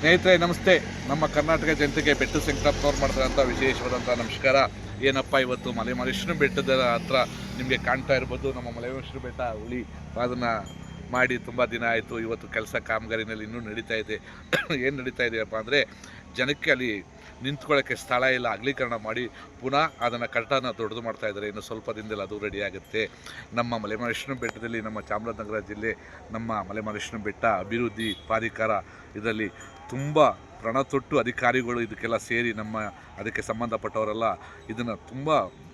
ಸ್ನೇಹಿತರೆ, ನಮಸ್ತೆ. ನಮ್ಮ ಕರ್ನಾಟಕ ಜನತೆಗೆ ಬೆಟ್ಟ ಸಂಕ್ರಾಂತವ್ರು ಮಾಡ್ತಾರಂಥ ವಿಶೇಷವಾದಂಥ ನಮಸ್ಕಾರ. ಏನಪ್ಪ ಇವತ್ತು ಮಲೆ ಮಹೇಶ್ವರ ಬೆಟ್ಟದ ಹತ್ರ ನಿಮಗೆ ಕಾಣ್ತಾ ಇರ್ಬೋದು. ನಮ್ಮ ಮಲೆ ಮಹೇಶ್ವರ ಬೆಟ್ಟ ಹುಳಿ ಅದನ್ನು ಮಾಡಿ ತುಂಬ ದಿನ ಆಯಿತು. ಇವತ್ತು ಕೆಲಸ ಕಾಮಗಾರಿನಲ್ಲಿ ಇನ್ನೂ ನಡೀತಾ ಇದೆ. ಏನು ನಡೀತಾ ಇದೆಯಪ್ಪ ಅಂದರೆ ಜನಕ್ಕೆ ಅಲ್ಲಿ ನಿಂತ್ಕೊಳ್ಳೋಕ್ಕೆ ಸ್ಥಳ ಇಲ್ಲ, ಅಗಲೀಕರಣ ಮಾಡಿ ಪುನಃ ಅದನ್ನು ಕಟ್ಟನ ದೊಡ್ಡದು ಮಾಡ್ತಾ ಇದ್ದಾರೆ. ಇನ್ನು ಸ್ವಲ್ಪ ದಿನದಲ್ಲಿ ಅದು ರೆಡಿ ಆಗುತ್ತೆ. ನಮ್ಮ ಮಲೆಮಹೇಶ್ವರ ಬೆಟ್ಟದಲ್ಲಿ ನಮ್ಮ ಚಾಮರಾಜನಗರ ಜಿಲ್ಲೆ, ನಮ್ಮ ಮಲೆಮಹೇಶ್ವರ ಬೆಟ್ಟ ಅಭಿವೃದ್ಧಿ ಪ್ರಾಧಿಕಾರ ಇದರಲ್ಲಿ ತುಂಬ ಪ್ರಣ ತೊಟ್ಟು ಅಧಿಕಾರಿಗಳು ಇದಕ್ಕೆಲ್ಲ ಸೇರಿ ನಮ್ಮ ಅದಕ್ಕೆ ಸಂಬಂಧಪಟ್ಟವರೆಲ್ಲ ಇದನ್ನು ತುಂಬ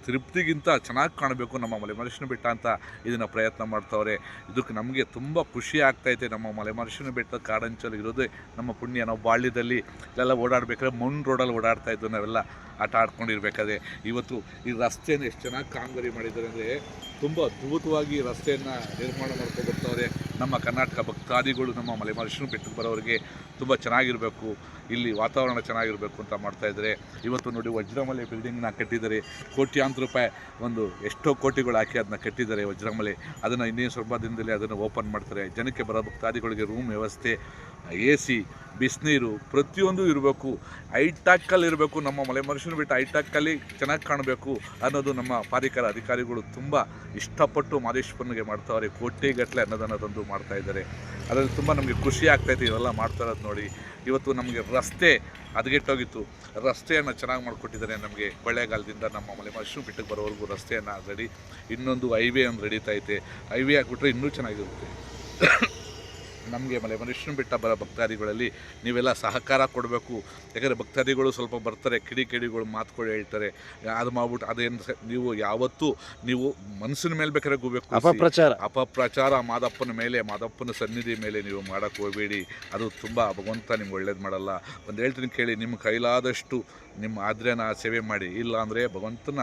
ತೃಪ್ತಿಗಿಂತ ಚೆನ್ನಾಗಿ ಕಾಣಬೇಕು ನಮ್ಮ ಮಲೆಮಲೇಶ್ವರ ಬೆಟ್ಟ ಅಂತ ಇದನ್ನು ಪ್ರಯತ್ನ ಮಾಡ್ತವ್ರೆ. ಇದಕ್ಕೆ ನಮಗೆ ತುಂಬ ಖುಷಿ ಆಗ್ತೈತೆ ನಮ್ಮ ಮಲೆಮಲೇಶ್ವರ ಬೆಟ್ಟ ಕಾಡಂಚಲು ಇರೋದೇ ನಮ್ಮ ಪುಣ್ಯ. ನಾವು ಬಾಳ್ಯದಲ್ಲಿ ಇಲ್ಲೆಲ್ಲ ಓಡಾಡಬೇಕಾದ್ರೆ ಮಣ್ಣು ರೋಡಲ್ಲಿ ಓಡಾಡ್ತಾ ಇದ್ದು ನಾವೆಲ್ಲ ಆಟ ಆಡ್ಕೊಂಡಿರ್ಬೇಕಾದ್ರೆ. ಇವತ್ತು ಈ ರಸ್ತೆಯನ್ನು ಎಷ್ಟು ಚೆನ್ನಾಗಿ ಕಾಮಗಾರಿ ಮಾಡಿದ್ದಾರೆ ಅಂದರೆ ತುಂಬ ಅದ್ಭುತವಾಗಿ ರಸ್ತೆಯನ್ನು ನಿರ್ಮಾಣ ಮಾಡ್ಕೊಂಡು ಬರ್ತಾವ್ರೆ. ನಮ್ಮ ಕರ್ನಾಟಕ ಭಕ್ತಾದಿಗಳು, ನಮ್ಮ ಮಲೆಮಲೇಶ್ವರ ಬೆಟ್ಟಕ್ಕೆ ಬರೋರಿಗೆ ತುಂಬ ಚೆನ್ನಾಗಿರಬೇಕು. ಇಲ್ಲಿ ವಾತಾವರಣ ಚೆನ್ನಾಗಿರಬೇಕು ಅಂತ ಮಾಡ್ತಾ ಇದ್ದಾರೆ. ಇವತ್ತು ನೋಡಿ ವಜ್ರಮಲೆ ಬಿಲ್ಡಿಂಗ್ನ ಕಟ್ಟಿದ್ದಾರೆ. ಕೋಟ್ಯಾಂತರ ರೂಪಾಯಿ ಒಂದು ಎಷ್ಟೋ ಕೋಟಿಗಳು ಹಾಕಿ ಅದನ್ನ ಕಟ್ಟಿದ್ದಾರೆ ವಜ್ರಮಲೆ. ಅದನ್ನು ಇನ್ನೇನು ಸ್ವಲ್ಪ ದಿನದಲ್ಲಿ ಅದನ್ನು ಓಪನ್ ಮಾಡ್ತಾರೆ. ಜನಕ್ಕೆ ಬರೋ ಭಕ್ತಾದಿಗಳಿಗೆ ರೂಮ್ ವ್ಯವಸ್ಥೆ ಎ ಸಿ ಬಿಸಿನೀರು ಪ್ರತಿಯೊಂದು ಇರಬೇಕು. ಐಟಾಕಲ್ಲಿ ಇರಬೇಕು. ನಮ್ಮ ಮಲೆ ಮನುಷ್ಯನ ಬಿಟ್ಟು ಐಟಾಕಲ್ಲಿ ಚೆನ್ನಾಗಿ ಕಾಣಬೇಕು ಅನ್ನೋದು ನಮ್ಮ ಪಾಲಿಕರ ಅಧಿಕಾರಿಗಳು ತುಂಬ ಇಷ್ಟಪಟ್ಟು ಮಾದೇಶ್ವರನಿಗೆ ಮಾಡ್ತಾವ್ರೆ. ಕೋಟಿಗಟ್ಟಲೆ ಅನ್ನೋದನ್ನು ತಂದು ಮಾಡ್ತಾ ಇದ್ದಾರೆ. ಅದರಲ್ಲಿ ತುಂಬ ನಮಗೆ ಖುಷಿ ಆಗ್ತಾಯಿತ್ತು ಇವೆಲ್ಲ ಮಾಡ್ತಾ ಇರೋದು ನೋಡಿ. ಇವತ್ತು ನಮಗೆ ರಸ್ತೆ ಹದಗೆಟ್ಟೋಗಿತ್ತು. ರಸ್ತೆಯನ್ನು ಚೆನ್ನಾಗಿ ಮಾಡಿಕೊಟ್ಟಿದ್ದಾರೆ ನಮಗೆ ಕೊಳ್ಳೇಗಾಲದಿಂದ ನಮ್ಮ ಮಲೆ ಮಶ್ರೂಮ್ ಬಿಟ್ಟಕ್ಕೆ ಬರೋವರೆಗೂ ರಸ್ತೆಯನ್ನು ರೆಡಿ ಇನ್ನೊಂದು ಹೈವೇ ಒಂದು ರೆಡಿತೈತೆ ಹೈವೇ ಹಾಕ್ಬಿಟ್ರೆ ಇನ್ನೂ ಚೆನ್ನಾಗಿರುತ್ತೆ. ನಮಗೆ ಮಲೆ ಮನುಷ್ಯನ ಬಿಟ್ಟ ಬರೋ ಭಕ್ತಾದಿಗಳಲ್ಲಿ ನೀವೆಲ್ಲ ಸಹಕಾರ ಕೊಡಬೇಕು. ಯಾಕಂದರೆ ಭಕ್ತಾದಿಗಳು ಸ್ವಲ್ಪ ಬರ್ತಾರೆ ಕಿಡಿ ಕಿಡಿಗಳು ಮಾತುಗಳು ಹೇಳ್ತಾರೆ. ಅದು ಮಾಡ್ಬಿಟ್ಟು ಅದೇನು ನೀವು ಯಾವತ್ತೂ ನೀವು ಮನಸ್ಸಿನ ಮೇಲೆ ಬೇಕಾದ್ರೆ ಹೋಗಬೇಕು ಅಪಪ್ರಚಾರ. ಅಪಪ್ರಚಾರ ಮಾದಪ್ಪನ ಮೇಲೆ ಮಾದಪ್ಪನ ಸನ್ನಿಧಿ ಮೇಲೆ ನೀವು ಮಾಡೋಕ್ಕೆ ಹೋಗಬೇಡಿ. ಅದು ತುಂಬ ಭಗವಂತ ನಿಮ್ಗೆ ಒಳ್ಳೇದು ಮಾಡಲ್ಲ. ಒಂದು ಹೇಳ್ತೀನಿ ಕೇಳಿ ನಿಮ್ಮ ಕೈಲಾದಷ್ಟು ನಿಮ್ಮ ಆದ್ರೆನ ಸೇವೆ ಮಾಡಿ. ಇಲ್ಲ ಅಂದರೆ ಭಗವಂತನ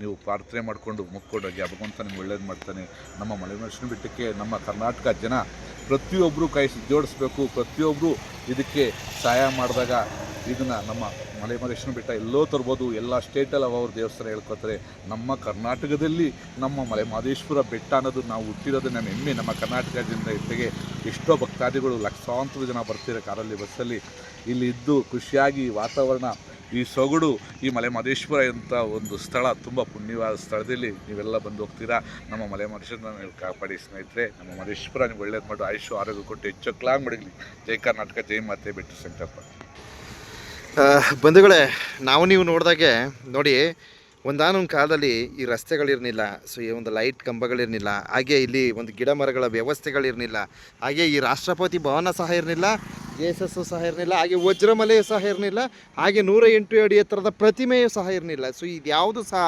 ನೀವು ಪ್ರಾರ್ಥನೆ ಮಾಡಿಕೊಂಡು ಮುಕ್ಕೊಂಡೋಗಿ ಭಗವಂತ ನಿಮ್ಗೆ ಒಳ್ಳೇದು ಮಾಡ್ತಾನೆ. ನಮ್ಮ ಮಲೆಮನುಷ್ಯನ ಬಿಟ್ಟಕ್ಕೆ ನಮ್ಮ ಕರ್ನಾಟಕ ಜನ ಪ್ರತಿಯೊಬ್ಬರು ಕೈ ಜೋಡಿಸ್ಬೇಕು ಪ್ರತಿಯೊಬ್ಬರು ಇದಕ್ಕೆ ಸಹಾಯ ಮಾಡಿದಾಗ ಇದನ್ನು ನಮ್ಮ ಮಲೆ ಮಲೇಶ್ವರ ಬೆಟ್ಟ ಎಲ್ಲೋ ತರ್ಬೋದು, ಎಲ್ಲ ಸ್ಟೇಟಲ್ಲಿ ಅವ್ರ ದೇವಸ್ಥಾನ ಹೇಳ್ಕೊತಾರೆ ನಮ್ಮ ಕರ್ನಾಟಕದಲ್ಲಿ ನಮ್ಮ ಮಲೆ ಮಹದೇಶ್ವರ ಬೆಟ್ಟ ಅನ್ನೋದು ನಾವು ಹುಟ್ಟಿರೋದು ನಮ್ಮ ಹೆಮ್ಮೆ. ನಮ್ಮ ಕರ್ನಾಟಕದಿಂದ ಜನತೆಗೆ ಎಷ್ಟೋ ಭಕ್ತಾದಿಗಳು ಲಕ್ಷಾಂತರ ಜನ ಬರ್ತಿರೋ ಕಾರಲ್ಲಿ ಬಸ್ಸಲ್ಲಿ ಇಲ್ಲಿ ಇದ್ದು ಖುಷಿಯಾಗಿ ವಾತಾವರಣ ಈ ಸೊಗಡು, ಈ ಮಲೆ ಮಹದೇಶ್ವರ ಒಂದು ಸ್ಥಳ, ತುಂಬ ಪುಣ್ಯವಾದ ಸ್ಥಳದಲ್ಲಿ ನೀವೆಲ್ಲ ಬಂದು ಹೋಗ್ತೀರಾ? ನಮ್ಮ ಮಲೆ ಮಹದೇಶ್ವರನ ಕಾಪಾಡಿ ಸ್ನೇಹಿತರೆ. ನಮ್ಮ ಮಹದೇಶ್ವರ ನೀವು ಒಳ್ಳೇದು ಮಾಡಿ. ಆಯುಷು ಆರೋಗ್ಯ ಕೊಟ್ಟು ಹೆಚ್ಚು ಕ್ಲಾಂಗ್ ಮಡಗಲಿ ಜೈ ಕರ್ನಾಟಕ, ಜೈ ಮಾತೆ ಬೆಟ್ಟು ಸಂಕಲ್ಪ ಬಂಧುಗಳೇ, ನಾವು ನೀವು ನೋಡಿದಾಗೆ ನೋಡಿ, ಒಂದಾನೊಂದು ಕಾಲದಲ್ಲಿ ಈ ರಸ್ತೆಗಳಿರಲಿಲ್ಲ ಸೊ ಈ ಒಂದು ಲೈಟ್ ಕಂಬಗಳಿರಲಿಲ್ಲ ಹಾಗೆ ಇಲ್ಲಿ ಒಂದು ಗಿಡ ಮರಗಳ ವ್ಯವಸ್ಥೆಗಳಿರಲಿಲ್ಲ ಹಾಗೆ ಈ ರಾಷ್ಟ್ರಪತಿ ಭವನ ಸಹ ಇರಲಿಲ್ಲ ಜೆ ಎಸ್ ಸಹ ಇರಲಿಲ್ಲ ಹಾಗೆ ವಜ್ರಮಲೆ ಸಹ ಇರಲಿಲ್ಲ ಹಾಗೆ ನೂರ ಎಂಟು ಅಡಿ ಎತ್ತರದ ಪ್ರತಿಮೆಯು ಸಹ ಇರಲಿಲ್ಲ ಸೊ ಇದ್ಯಾವುದು ಸಹ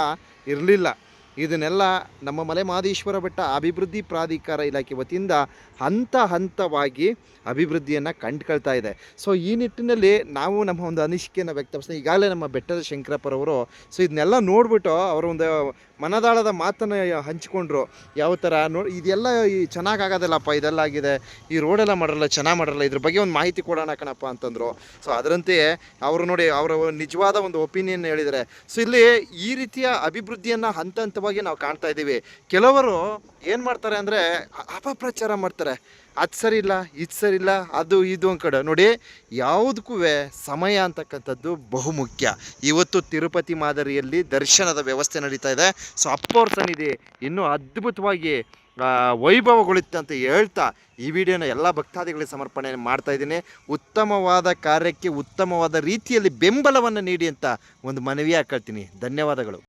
ಇರಲಿಲ್ಲ. ಇದನ್ನೆಲ್ಲ ನಮ್ಮ ಮಲೆ ಮಹದೇಶ್ವರ ಬೆಟ್ಟ ಅಭಿವೃದ್ಧಿ ಪ್ರಾಧಿಕಾರ ಇಲಾಖೆ ವತಿಯಿಂದ ಹಂತ ಹಂತವಾಗಿ ಅಭಿವೃದ್ಧಿಯನ್ನು ಕಂಡುಕೊಳ್ತಾ ಇದೆ. ಸೊ ಈ ನಿಟ್ಟಿನಲ್ಲಿ ನಾವು ನಮ್ಮ ಒಂದು ಅನಿಸಿಕೆಯನ್ನು ವ್ಯಕ್ತಪಡಿಸ್ತೀವಿ ಈಗಾಗಲೇ ನಮ್ಮ ಬೆಟ್ಟದ ಶಂಕರಪ್ಪರವರು ಸೊ ಇದನ್ನೆಲ್ಲ ನೋಡ್ಬಿಟ್ಟು ಅವರ ಒಂದು ಮನದಾಳದ ಮಾತನ್ನು ಹಂಚಿಕೊಂಡ್ರು. ಯಾವ ಥರ ನೋಡಿ, ಇದೆಲ್ಲ ಈ ಚೆನ್ನಾಗಾಗೋದಿಲ್ಲಪ್ಪ ಇದೆಲ್ಲ ಆಗಿದೆ ಈ ರೋಡೆಲ್ಲ ಮಾಡಿರಲ್ಲ ಚೆನ್ನಾಗಿ ಮಾಡಿರಲ್ಲ ಇದ್ರ ಬಗ್ಗೆ ಒಂದು ಮಾಹಿತಿ ಕೊಡೋಣ ಕಣಪ್ಪ ಅಂತಂದರು. ಸೊ ಅದರಂತೆಯೇ ಅವರು ನೋಡಿ, ಅವರ ನಿಜವಾದ ಒಂದು ಒಪಿನಿಯನ್ ಹೇಳಿದ್ದಾರೆ ಸೊ ಇಲ್ಲಿ ಈ ರೀತಿಯ ಅಭಿವೃದ್ಧಿಯನ್ನು ಹಂತ ಹಂತವಾಗಿ ನಾವು ಕಾಣ್ತಾ ಇದ್ದೀವಿ. ಕೆಲವರು ಏನು ಮಾಡ್ತಾರೆ ಅಂದರೆ ಅಪಪ್ರಚಾರ ಮಾಡ್ತಾರೆ. ಅದು ಸರಿ ಇಲ್ಲ, ಇದು ಸರಿ ಇಲ್ಲ, ಅದು ಇದು ಒಂದು ಕಡೆ. ನೋಡಿ, ಯಾವುದಕ್ಕೂ ಸಮಯ ಅಂತಕ್ಕಂಥದ್ದು ಬಹುಮುಖ್ಯ. ಇವತ್ತು ತಿರುಪತಿ ಮಾದರಿಯಲ್ಲಿ ದರ್ಶನದ ವ್ಯವಸ್ಥೆ ನಡೀತಾ ಇದೆ. ಸೊ ಅಪ್ಪವ್ರ ಇನ್ನೂ ಅದ್ಭುತವಾಗಿ ವೈಭವಗೊಳ್ಳುತ್ತೆ ಅಂತ ಹೇಳ್ತಾ ಈ ವಿಡಿಯೋನ ಎಲ್ಲ ಭಕ್ತಾದಿಗಳಿಗೆ ಸಮರ್ಪಣೆ ಮಾಡ್ತಾ ಇದ್ದೀನಿ. ಉತ್ತಮವಾದ ಕಾರ್ಯಕ್ಕೆ ಉತ್ತಮವಾದ ರೀತಿಯಲ್ಲಿ ಬೆಂಬಲವನ್ನು ನೀಡಿ ಅಂತ ಒಂದು ಮನವಿ ಹಾಕೊಳ್ತೀನಿ ಧನ್ಯವಾದಗಳು.